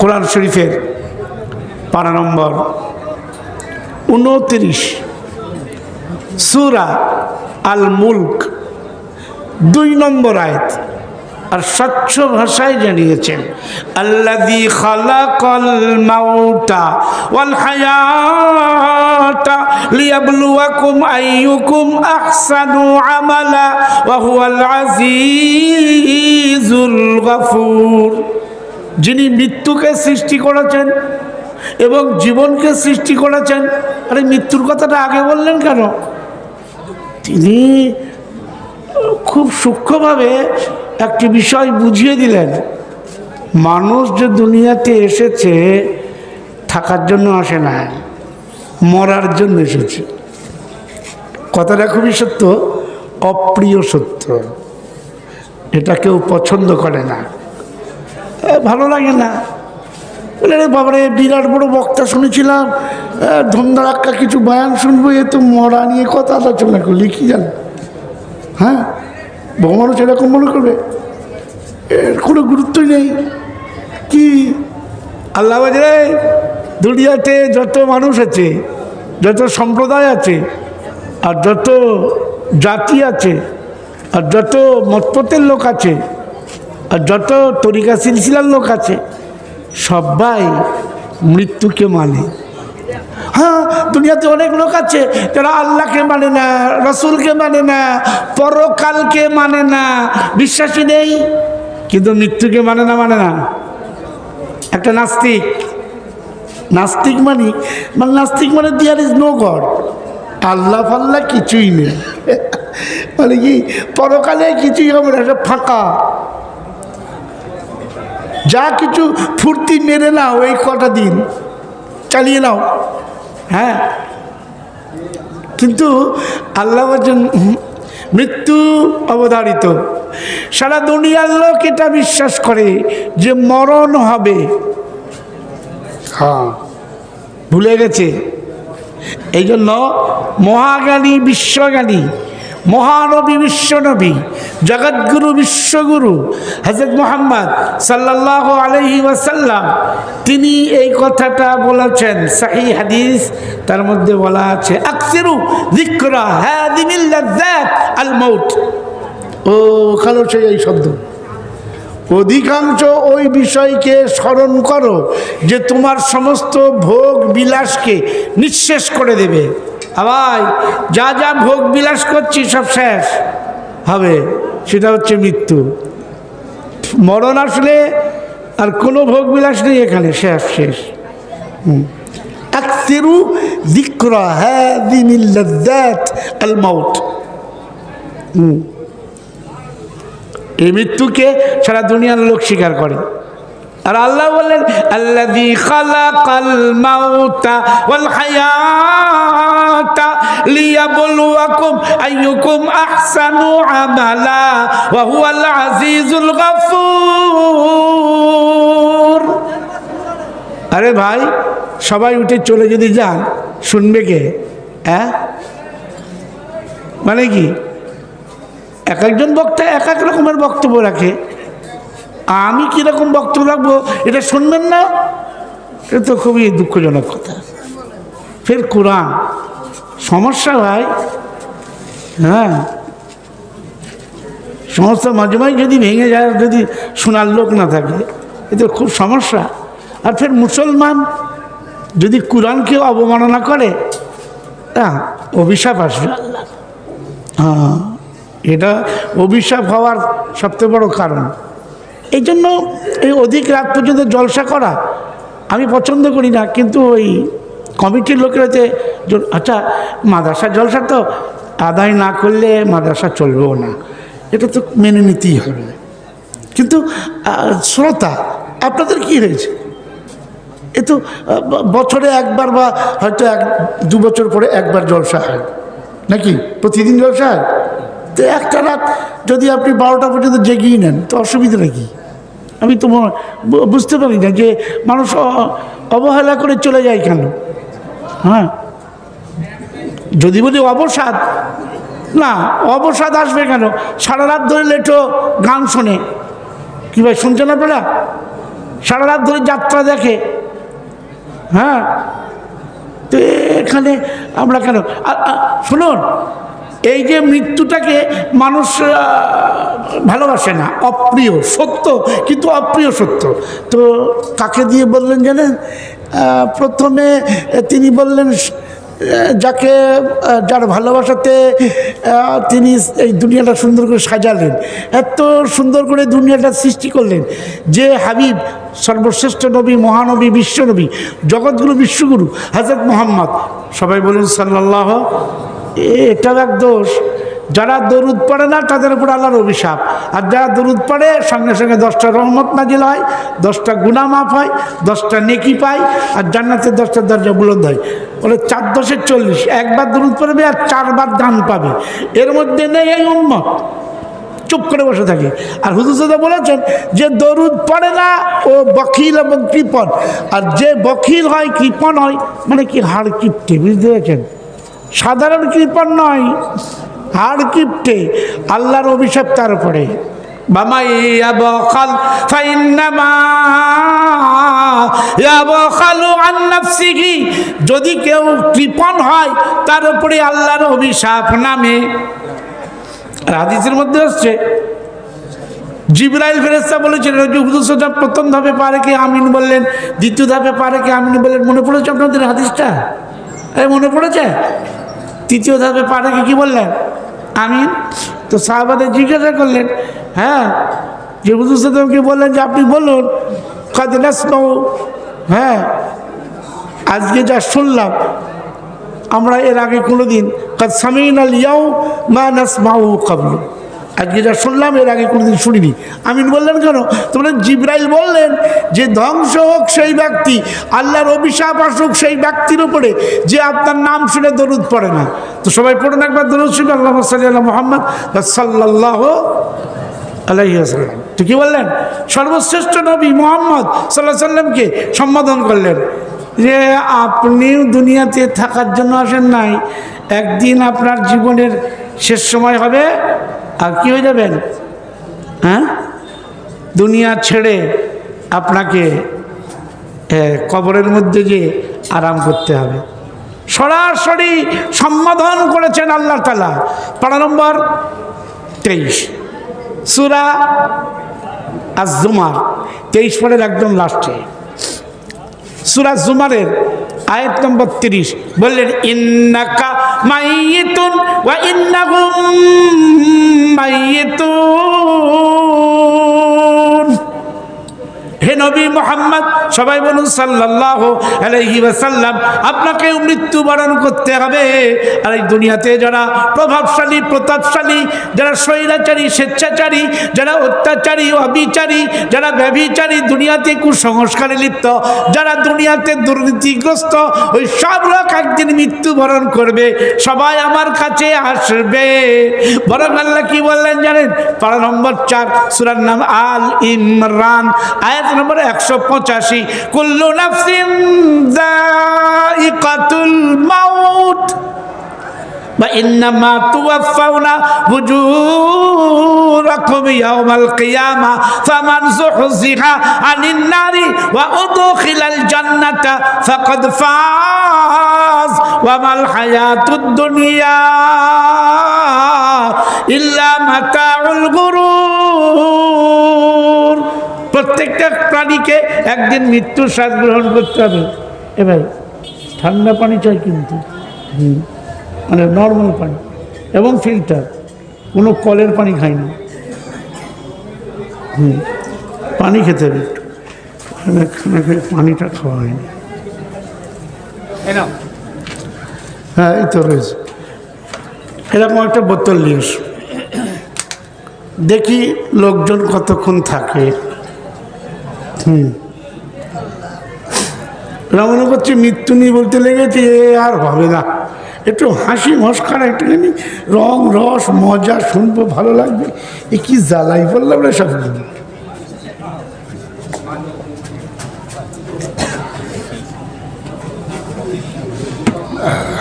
কোরআন শরীফের পারা নম্বর উনত্রিশ। সুরা আল মুলক দুই নম্বর আয়াত। আর স্বচ্ছ ভাষায় জানিয়েছেন আল্লাদি খালাকাল মাউতা ওয়াল হায়াতা লিয়াবলুয়াকুম আইয়ুকুম আহসানু আমালা ওয়া হুয়াল যিনি মৃত্যুকে সৃষ্টি করেছেন এবং জীবনকে সৃষ্টি করেছেন, আরে মৃত্যুর কথাটা আগে বললেন কেন? তিনি খুব সূক্ষ্মভাবে একটি বিষয় বুঝিয়ে দিলেন। মানুষ যে দুনিয়াতে এসেছে, থাকার জন্য আসে না মরার জন্য এসেছে। কথাটা খুবই সত্য, অপ্রিয় সত্য। এটা কেউ পছন্দ করে না। ভালো লাগে না। বলে বাবারে, বিরাট বড় বক্তা শুনেছিলাম। ধুমধারাক্কা কিছু বয়ান শুনব, এ তো মরা নিয়ে কথা আলোচনা করলি, কি জানো? হ্যাঁ? ভগবানও সেরকম মনে করবে। এর কোনো গুরুত্বই নেই। কি? আল্লাহ বাজরে দুনিয়াতে যত মানুষ আছে, যত সম্প্রদায় আছে, আর যত জাতি আছে, আর যত মতপতের লোক আছে আর যত তরিকা সিলসিলার লোক আছে, সবাই মৃত্যুকে মানে। হ্যাঁ দুনিয়াতে অনেক লোক আছে যারা আল্লাহকে মানে না, রসুলকে মানে না, পরকালকে মানে না, বিশ্বাসী নেই, কিন্তু মৃত্যুকে মানে না মানে না। একটা নাস্তিক নাস্তিক মানে মানে নাস্তিক মানে there is no God Allah ফাল্লাহ কিছুই নেই। মানে কি, পরকালে কিছুই হবে না, এটা ফাঁকা। যা কিছু ফুর্তি মেরে নাও এই কটা দিন। চালিয়ে নাও। হ্যাঁ। কিন্তু আল্লাহ বলছেন মৃত্যু অবধারিত। সারা দুনিয়ার লোক এটা বিশ্বাস করে যে মরণ হবে। হ্যাঁ। ভুলে গেছে। এই জন্য মহাজ্ঞানী বিশ্বজ্ঞানী মহানবী, বিশ্বনবী, জগৎগুরু, বিশ্বগুরু হজরত মোহাম্মদ সাল্লাহ আলহি ওয়াসাল্লাম, তিনি এই কথাটা বলেছেন সাহি হাদিস, তার মধ্যে বলা আছে, আকসিরু যিকরা হাদিমিল্লাযাত আল মাউত। ও সেই এই শব্দ। অধিকাংশ ওই বিষয়কে স্মরণ করো যে তোমার সমস্ত ভোগ বিলাসকে নিঃশেষ করে দেবে। আবার যা যা ভোগ বিলাস করছি সব শেষ। হবে, সেটা হচ্ছে মৃত্যু। মরণ আসলে আর কোনো ভোগ বিলাস নেই এখানে, শেষ শেষ। আকসিরু যিকরা হাদিমিল লাযাত আল মাউত। হুম। এই মৃত্যুকে সারা দুনিয়ার লোক স্বীকার করে। আর আল্লাহ বললেন আল্লাযী খালাকাল মাউতা আমালা আরে ভাই, সবাই উঠে চলে যদি যান, শুনবে কে? হ্যাঁ মানে কি? এক একজন বক্তা এক এক রকমের বক্তব্য রাখে। আমি কীরকম বক্তব্য রাখব? এটা শুনবেন না? এটা তো খুবই দুঃখজনক কথা। ফের কোরআন। সমস্যা ভাই হ্যাঁ? সমস্যা মাঝে মাঝে যদি ভেঙে যায়, যদি শোনার লোক না থাকে, এতে খুব সমস্যা। আর ফের মুসলমান যদি কোরআনকে অবমাননা করে হ্যাঁ অভিশাপ আসবে আল্লাহ হ্যাঁ এটা অভিশাপ হওয়ার সবচেয়ে বড় কারণ। এই জন্য এই অধিক রাত পর্যন্ত জলসা করা আমি পছন্দ করি না, কিন্তু ওই কমিটির লোকেরা যে আচ্ছা মাদ্রাসা জলসা তো আদায় না করলে মাদ্রাসা চলবেও না। এটা তো মেনে নিতেই হবে। কিন্তু শ্রোতা, আপনাদের কি হয়েছে? এ তো বছরে একবার বা হয়তো এক, দু বছর পরে একবার জলসা হয়। নাকি? প্রতিদিন জলসা হয়? তো একটা রাত যদি আপনি বারোটা পর্যন্ত জেগিয়ে নেন, তো অসুবিধাটা কি? আমি তো বুঝতে পারি না যে মানুষ অবহেলা করে চলে যায় কেন? হ্যাঁ? যদি বলি অবসাদ, না, অবসাদ আসবে কেন? সারা রাত ধরে লেটো গান শোনে। কী ভাই, শুনছেন আপনারা? সারা রাত ধরে যাত্রা দেখে। হ্যাঁ? তো এখানে আমরা কেন? শুনুন এই যে মৃত্যুটাকে মানুষ ভালোবাসে না, অপ্রিয়, সত্য, কিন্তু অপ্রিয় সত্য। তো কাকে দিয়ে বললেন, জানেন প্রথমে তিনি বললেন যাকে যার ভালোবাসাতে তিনি এই দুনিয়াটা সুন্দর করে সাজালেন, এত সুন্দর করে দুনিয়াটা সৃষ্টি করলেন যে হাবিব, সর্বশ্রেষ্ঠ নবী, মহানবী, বিশ্বনবী, জগৎগুরু, বিশ্বগুরু হজরত মোহাম্মদ, সবাই বলুন সাল্লাহ এটাও এক দোষ। যারা দরুদ পড়ে না, তাদের উপর আল্লাহর অভিশাপ। আর যারা দরুদ পড়ে, সঙ্গে সঙ্গে দশটা রহমত নাজিল হয়, দশটা গুণা মাফ হয়, দশটা নেকি পায়, আর জান্নাতের দশটা দরজা বুলন্দ হয়। বলে চার দশের চল্লিশ, একবার দরুদ পড়বে আর চারবার দান পাবে। এর মধ্যে নেই এই উম্মত। চুপ করে বসে থাকে। আর হুজুর বলেছেন যে দরুদ পড়ে না, ও বকিল এবং কৃপণ। আর যে বকিল হয়, কৃপণ হয় মানে কি হাড় কিপটে, বুঝতে পেরেছেন? সাধারণ কৃপণ নয়, হাড় কিপটে, আল্লাহর অভিশাপ তার উপরে। বামা ইয়াবখাল, ফাইন্নামা ইয়াবখালু আন নাফসিহি, যদি কেউ কৃপণ হয়, তার উপরে আল্লাহর অভিশাপ নামে। হাদিসের মধ্যে আসছে জিব্রাইল ফেরেস্তা হুজুর প্রথম ধাপে পারে কি আমিন বললেন, দ্বিতীয় ধাপে পারে কি আমিন বললেন, মনে পড়েছে আপনাদের হাদিসটা? এই মনে পড়েছে? তৃতীয় ধাপে পারে কি কি বললেন? আমিন। তো সাহাবাদের জিজ্ঞাসা করলেন হ্যাঁ যে হুজুর সাহেবকে বললেন যে আপনি বলুন নাসমাউ হ্যাঁ আজকে যা শুনলাম, আমরা এর আগে কোনো কোনোদিন কাজ সামিন আল ইয়াও মা নাসমাউ কাবলু আজকে যা শুনলাম, এর আগে কোনোদিন শুনিনি। আমিন বললেন কেন? তোমরা জিব্রাইল বললেন যে ধ্বংস হোক সেই ব্যক্তি, আল্লাহর অভিশাপ আসুক সেই ব্যক্তির উপরে, যে আপনার নাম শুনে দরুদ পড়ে না। তো সবাই পড়ুন একবার দরুদ শুনে আল্লাহ সাল্লাহ মোহাম্মদ সাল্লাহ আলাইসাল্লাম তো কি বললেন? সর্বশ্রেষ্ঠ নবী মোহাম্মদ সাল্লাহ সাল্লামকে সম্বোধন করলেন যে আপনিও দুনিয়াতে থাকার জন্য আসেন নাই। একদিন আপনার জীবনের শেষ সময় হবে। আর কি হয়ে যাবেন? হ্যাঁ? দুনিয়া ছেড়ে আপনাকে কবরের মধ্যে যে আরাম করতে হবে। সরাসরি সম্বোধন করেছেন আল্লাহ তালা পাড়া নম্বর, তেইশ। সুরা আজ জুমার তেইশ পরের একদম লাস্টে। সুরা জুমারের আয়াত নম্বর তিরিশ। বললেন, ইন্নাকা মাইয়িতুন ওয়া ইন্নাহুম হে নবী মোহাম্মদ, সবাই বলুন আপনাকে করতে হবে। আর এই দুনিয়াতে যারা প্রভাবশালী, প্রতাপশালী, যারা স্বৈরাচারী, স্বেচ্ছাচারী, যারা অত্যাচারী অবিচারী, যারা ব্যভিচারী, দুনিয়াতে কুসংস্কারে লিপ্ত, যারা দুনিয়াতে দুর্নীতিগ্রস্ত, ওই সব লোক একদিন মৃত্যুবরণ করবে সবাই আমার কাছে আসবে বরং আল্লাহ কি বললেন জানেন পারা নম্বর চার সুরার নাম আল ইমরান আয়াত নম্বর একশো পঁচাশি কুল্লু নাফসিন যায়িকাতুল মাউত وإنما توفون أجوركم يوم القيامة فمن زحزح عن النار وأدخل الجنة فقد فاز ওয়ামাল হায়াতুদ দুনিয়া ইল্লা মাতাউল গুরুর। প্রত্যেকটা প্রাণীকে একদিন মৃত্যুর স্বাদ গ্রহণ করতে হবে। এবার ঠান্ডা পানি চাই কিন্তু। মানে নর্মাল পানি এবং ফিল্টার। কোনো কলের পানি খাই না। হুম, পানি খেতে হবে মানে পানিটা খাওয়া হয়নি। এরকম হ্যাঁ এই তো রয়েছে। এরকম একটা বোতল নিয়ে দেখি লোকজন কতক্ষণ থাকে। হুম। মনে করছে মৃত্যু নিয়ে বলতে লেগেছে, এ আর হবে না। একটু হাসি মস্কার, একটুখানি রং, রস, মজা শুনব, ভালো লাগবে। এ কি জ্বালাই বললাম রে সব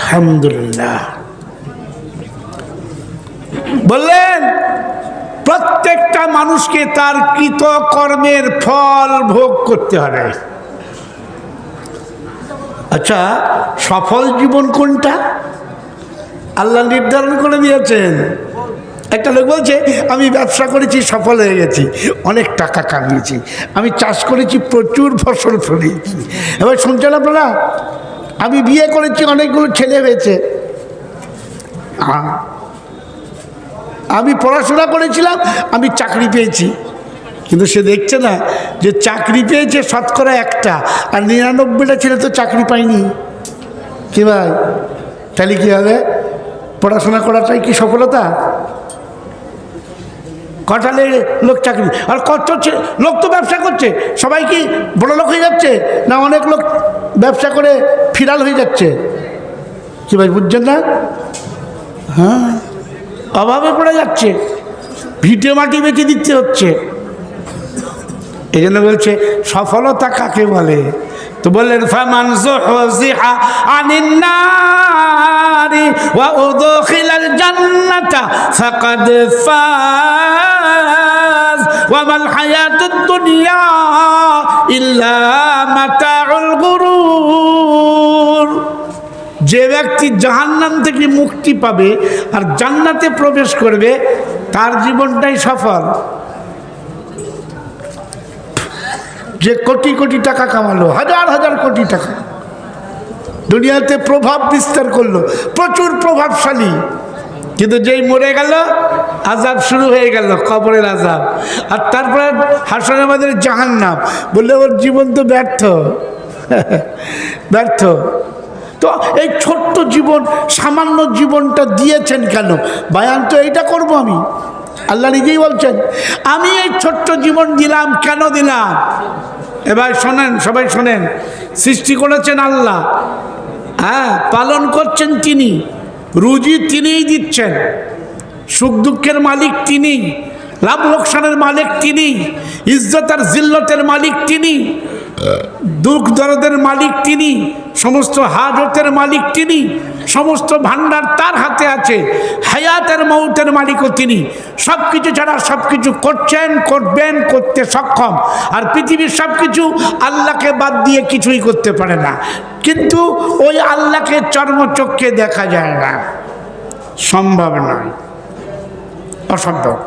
আলহামদুলিল্লাহ। বললেন, প্রত্যেকটা মানুষকে তার কৃত কর্মের ফল ভোগ করতে হবে। আচ্ছা সফল জীবন কোনটা? আল্লাহ নির্ধারণ করে দিয়েছেন। একটা লোক বলছে, আমি ব্যবসা করেছি, সফল হয়ে গেছি, অনেক টাকা কামিয়েছি, আমি চাষ করেছি, প্রচুর ফসল ফলিয়েছি। এবার শুনছেন আপনারা? আমি বিয়ে করেছি, অনেকগুলো ছেলে হয়েছে। আমি পড়াশোনা করেছিলাম, আমি চাকরি পেয়েছি। কিন্তু সে দেখছে না যে চাকরি পেয়েছে শতকরা একটা, আর নিরানব্বইটা ছেলে তো চাকরি পায়নি। কি ভাই? তাহলে কী হবে? পড়াশোনা করাটাই কি সফলতা? কটালে লোক চাকরি, আর কত লোক তো ব্যবসা করছে। সবাই কি বড় লোক হয়ে যাচ্ছে? না অনেক লোক ব্যবসা করে ফিরাল হয়ে যাচ্ছে। কি ভাই বুঝছেন না? হ্যাঁ? অভাবে পড়ে যাচ্ছে। ভিটে মাটি বেঁচে দিতে হচ্ছে। এই জন্য বলছে, সফলতা কাকে বলে? তো বললেন, ফামান ইল্লা মাতাউল যে ব্যক্তি জাহান্নাম থেকে মুক্তি পাবে আর জান্নাতে প্রবেশ করবে, তার জীবনটাই সফল। যে কোটি কোটি টাকা কামালো, হাজার হাজার কোটি টাকা। দুনিয়াতে প্রভাব বিস্তার করল, প্রচুর প্রভাবশালী। কিন্তু যেই মরে গেল আজাব শুরু হয়ে গেল, কবরের আজাব আর তারপরে হাসন আমাদের জাহান্নাম। বললে, ওর জীবন তো ব্যর্থ। ব্যর্থ। তো এই ছোট্ট জীবন, সামান্য জীবনটা দিয়েছেন কেন? বায়ান তো এইটা করব আমি। আল্লাহ নিজেই বলছেন, আমি এই ছোট্ট জীবন দিলাম, কেন দিলাম? এবার শোনেন, সবাই শোনেন। সৃষ্টি করেছেন আল্লাহ। হ্যাঁ পালন করছেন তিনি। রুজি তিনিই দিচ্ছেন। সুখ দুঃখের মালিক তিনি। লাভ লোকসানের মালিক তিনি। ইজ্জত আর জিল্লতের মালিক তিনি। দুঃখ দরদের মালিক তিনি, সমস্ত হাজতের মালিক তিনি, সমস্ত ভান্ডার তার হাতে আছে, হায়াতের মৌতের মালিকও তিনি। সব কিছু ছাড়া সব কিছু করছেন, করবেন, করতে সক্ষম। আর পৃথিবীর সব কিছু আল্লাহকে বাদ দিয়ে কিছুই করতে পারে না। কিন্তু ওই আল্লাহকে চর্মচক্ষে দেখা যায় না। সম্ভব নয়। অসম্ভব।